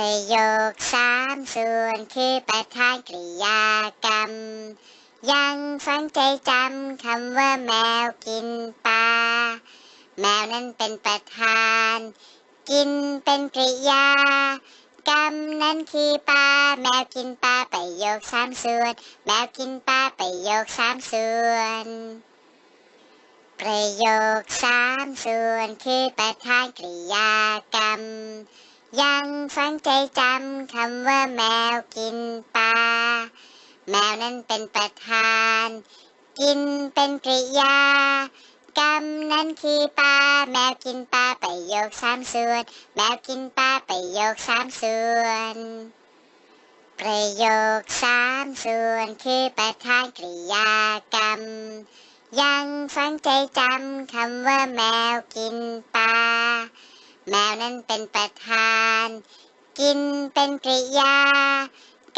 ประโยคสามส่วนคือประธานกริยากรรม ยังฟังใจจำคำว่าแมวกินปลา แมวนั้นเป็นประธาน กินเป็นกริยากรรมนั้นคือปลาแมวกินปลาประโยคสามส่วน แมวกินปลาประโยคสามส่วนประโยคสามส่วนคือประธานกริยากรรม ยังฟังใจจำคำว่าแมวกินปลา แมวนั้นเป็นประธาน กินเป็นกริยากรรมนั้นคือปลาแมวกินปลาประโยคสามส่วน แมวกินปลาประโยคสามส่วนประโยคสามส่วนคือประธานกริยากรรม ยังฟังใจจำคำว่าแมวกินปลา แมวนั้นเป็นประธาน กินเป็นกริยา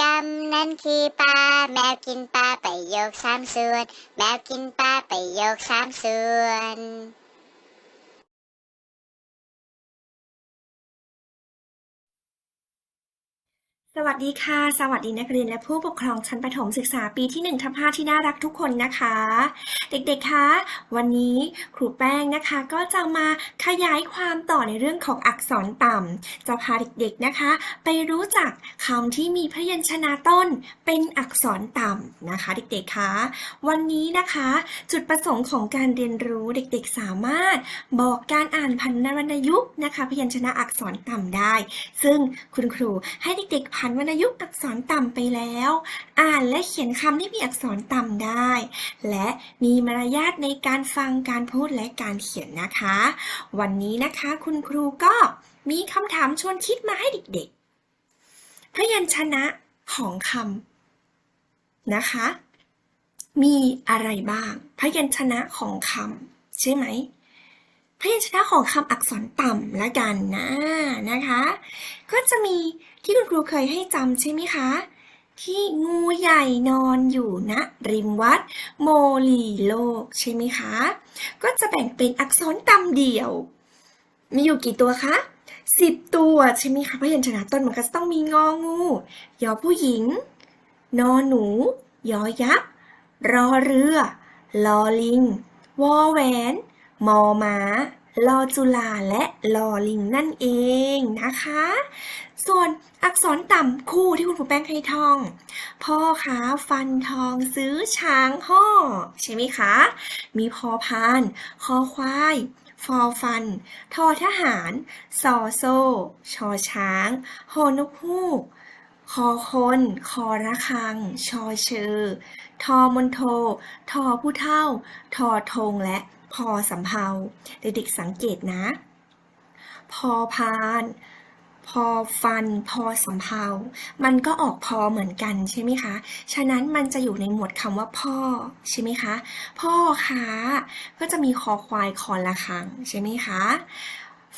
กรรมนั้นคือปลาแมวกินปลาประโยคสามส่วน แมวกินปลาประโยคสามส่วน สวัสดีค่ะ สวัสดีนักเรียนและผู้ปกครองชั้นประถมศึกษาปีที่1ทับ5ที่น่ารักทุกคนนะคะ เด็กๆคะวันนี้ครูแป้งนะคะก็จะมาขยายความต่อในเรื่องของอักษรต่ำจะพาเด็กๆนะคะ ไปรู้จักคำที่มีพยัญชนะต้นเป็นอักษรต่ำนะคะ เด็กๆคะวันนี้นะคะ จุดประสงค์ของการเรียนรู้เด็กๆสามารถบอกการอ่านพันวรรณยุกต์นะคะ พยัญชนะอักษรต่ำได้ ซึ่งคุณครูให้เด็กๆผันวรรณยุกต์อักษรต่ำไปแล้ว อ่านและเขียนคำที่มีอักษรต่ำได้ และมีมารยาทในการฟังการพูดและการเขียนนะคะ วันนี้นะคะคุณครูก็มีคำถามชวนคิดมาให้เด็กๆ พยัญชนะของคำนะคะ มีอะไรบ้าง พยัญชนะของคำใช่ไหม พยัญชนะของคำอักษรต่ำละกันนะนะคะ ก็จะมีที่คุณครูเคยให้จำใช่ไหมคะ ที่งูใหญ่นอนอยู่ณริมวัดโมลีโลกใช่ไหมคะ ก็จะแบ่งเป็นอักษรต่ำเดี่ยว มีอยู่กี่ตัวคะสิบตัวใช่ไหมคะพยัญชนะต้นมันก็จะต้องมีงองูยอผู้หญิง นอหนู ยอยักษ์รอเรือ ลอลิง วอแหวน มอม้าลอจุลาและลอลิงนั่นเองนะคะ ส่วนอักษรต่ำคู่ที่คุณครูแป้งให้ท่อง พ่อค้าฟันทองซื้อช้างห่อใช่ไหมคะ มีพอพาน คอควายฟอฟัน ทอทหาร ซอโซ ชอช้างฮอนกฮูก คอคน คอระฆัง ชอเชอ ทอมนโท ทอผู้เท่า ทอธงและ พอสำเพาเด็กๆสังเกตนะ พอพาน พอฟัน พอสำเพามันก็ออกพอเหมือนกันใช่ไหมคะ ฉะนั้นมันจะอยู่ในหมวดคำว่าพ่อใช่ไหมคะ พ่อค้าก็จะมีคอควายคอละคังใช่ไหมคะ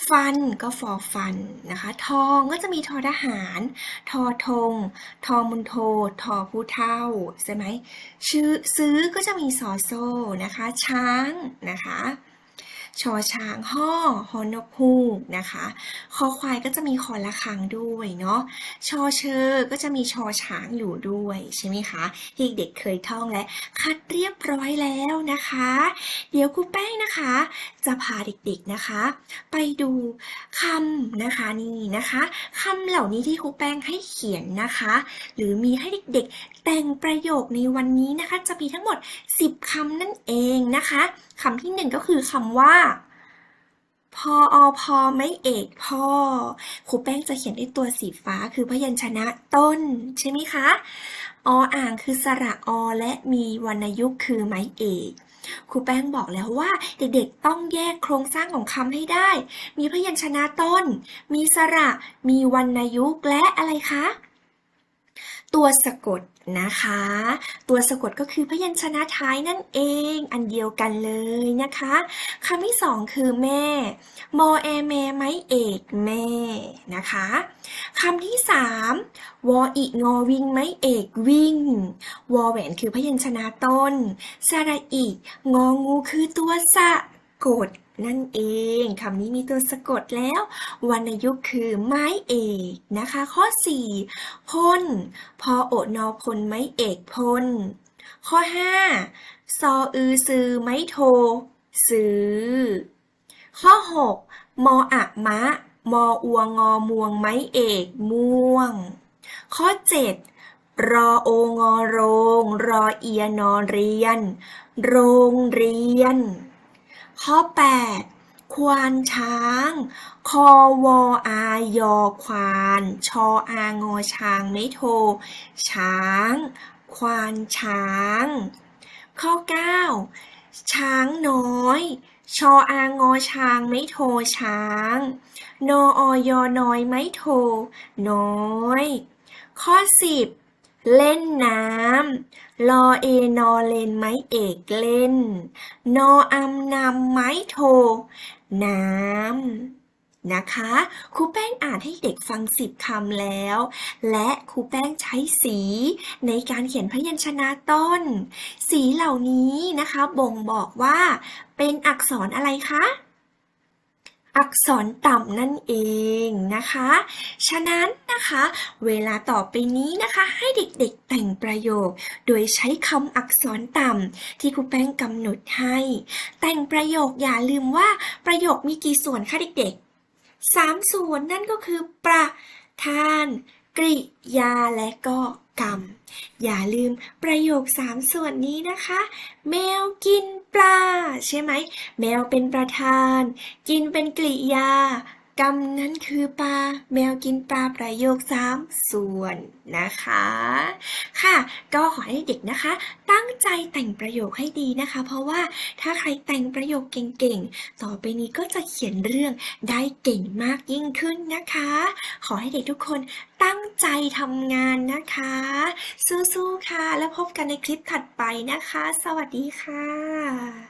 ฟันก็ฟอฟันนะคะ ทองก็จะมีทอทหาร ทอธงทอมุนโท ทอผู้เท่าใช่ไหมชื่อซื้อก็จะมีสอโซนะคะ ช้างนะคะ ชอช้างห่อฮอนกฮูกนะคะคอควายก็จะมีคอละคังด้วยเนาะชอเชอก็จะมีชอช้างอยู่ด้วยใช่ไหมคะที่เด็กเคยท่องและคัดเรียบร้อยแล้วนะคะ เดี๋ยวครูแป้งนะคะ จะพาเด็กๆนะคะ ไปดูคำนะคะนี่นะคะคำเหล่านี้ที่ครูแป้งให้เขียนนะคะ หรือมีให้เด็กๆแต่งประโยคในวันนี้นะคะ จะมีทั้งหมด 10คำนั่นเองนะคะ คำที่หนึ่งก็คือคำว่าพออพอไม่เอกพ่อครูแป้งจะเขียนด้วยตัวสีฟ้าคือพยัญชนะต้น ใช่ไหมคะ ออ่างคือสระอและมีวรรณยุกต์คือไม้เอกครูแป้งบอกแล้วว่าเด็กๆต้องแยกโครงสร้างของคำให้ได้ มีพยัญชนะต้น มีสระ มีวรรณยุกต์และอะไรคะ ตัวสะกดนะคะ ตัวสะกดก็คือพยัญชนะท้ายนั่นเองอันเดียวกันเลยนะคะคำที่สองคือแม่ มอแอแม่ไม้เอกแม่นะคะคำที่สามวออีงอวิงไม้เอกวิ่ง วอแหวนคือพยัญชนะต้นสระอีงองูคือตัวสะกด นั่นเองคำนี้มีตัวสะกดแล้ว วรรณยุกต์คือไม้เอกนะคะ ข้อ 4พ่นพอโอนอพลไม้เอกพ่นข้อ 5 ซออือซือไม้โทซื้อ ข้อ 6 มออะมะ มออวงอมวงไม้เอกม่วง ข้อ 7 รอโองอโรง รอเอียนอเรียน โรงเรียน ข้อ 8 ควานช้าง คอวออายอควาน ชออางอช้างไม่โท ช้าง ควานช้าง ข้อ 9 ช้างน้อยชออางอช้างไม่โทช้าง นออยอน้อยไม่โท น้อย ข้อ10 เล่นน้ำลอเอนอเลนไม้เอกเล่น นออำนำไม้โท น้ำนะคะครูแป้งอ่านให้เด็กฟังสิบคำแล้ว และครูแป้งใช้สีในการเขียนพยัญชนะต้น สีเหล่านี้นะคะ บ่งบอกว่าเป็นอักษรอะไรคะ อักษรต่ำนั่นเองนะคะ ฉะนั้นนะคะ เวลาต่อไปนี้นะคะ ให้เด็กๆแต่งประโยค โดยใช้คำอักษรต่ำที่ครูแป้งกำหนดให้ แต่งประโยคอย่าลืมว่าประโยคมีกี่ส่วนคะเด็กๆสามส่วนนั่นก็คือประธาน กริยาและก็ กรรม อย่าลืมประโยคสามส่วนนี้นะคะ แมวกินปลา ใช่ไหม แมวเป็นประธาน กินเป็นกริยา กรรมนั้นคือปลาแมวกินปลาประโยคสามส่วนนะคะ ค่ะ ก็ขอให้เด็กนะคะ ตั้งใจแต่งประโยคให้ดีนะคะ เพราะว่าถ้าใครแต่งประโยคเก่งๆ ต่อไปนี้ก็จะเขียนเรื่องได้เก่งมากยิ่งขึ้นนะคะ ขอให้เด็กทุกคนตั้งใจทำงานนะคะ สู้ๆค่ะ แล้วพบกันในคลิปถัดไปนะคะ สวัสดีค่ะ